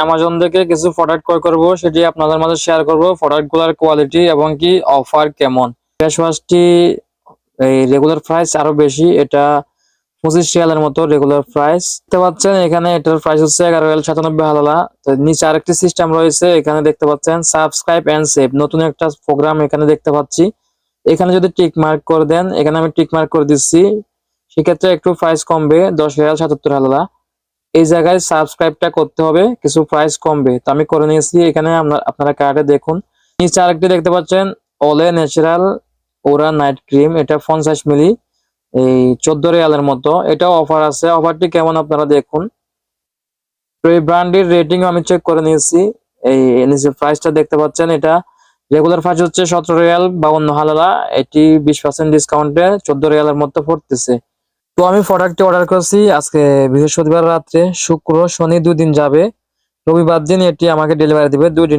Amazon থেকে কিছু product ক্রয় করব, সেটি আপনাদের মাঝে শেয়ার করব। প্রোডাক্টগুলার কোয়ালিটি এবং কি অফার কেমন? ফেস ওয়াশটি এই রেগুলার প্রাইস আরও বেশি, এটা পঁচিশ রিয়ালের মতো রেগুলার প্রাইস দেখতে পাচ্ছেন, এখানে এটার প্রাইস হচ্ছে এগারো রিয়াল সাতানব্বই হালালা। তো নিচে আরেকটি সিস্টেম রয়েছে, এখানে দেখতে পাচ্ছেন সাবস্ক্রাইব এন্ড সেভ নতুন একটা প্রোগ্রাম এখানে দেখতে পাচ্ছি। এখানে যদি টিক মার্ক করে দেন, এখানে আমি টিক মার্ক করে দিচ্ছি। সেক্ষেত্রে একটু প্রাইস কমবে, দশ রিয়াল সাতাত্তর হালালা। এই জায়গায় সাবস্ক্রাইবটা করতে হবে, কিছু প্রাইস কমবে। তো আমি করে নিয়েছি, এখানে আপনার- কার্ডে দেখুন। নিচে আরেকটি দেখতে পাচ্ছেন ওলে ন্যাচারাল ওরা নাইট ক্রিম এটা পঞ্চাশ মিলি এই চোদ্দ রিয়ালের মতো। এটা অফার আছে অফারটি কেমন আপনারা দেখুন। তো এই ব্র্যান্ডের রেটিং আমি চেক করে নিয়েছি। এই নিচে প্রাইসটা দেখতে পাচ্ছেন, এটা রেগুলার প্রাইস হচ্ছে সতেরো রিয়াল, বাউন্ন হালালা। এটি বিশ পার্সেন্ট ডিসকাউন্টে চোদ্দ রিয়ালের মতো পড়তেছে। তো আমি প্রোডাক্টটি অর্ডার করছি আজকে বৃহস্পতিবার রাত্রে। শুক্র, শনি দুদিন যাবে। রবিবার দিন এটি আমাকে ডেলিভারি দিবে, দুই দিন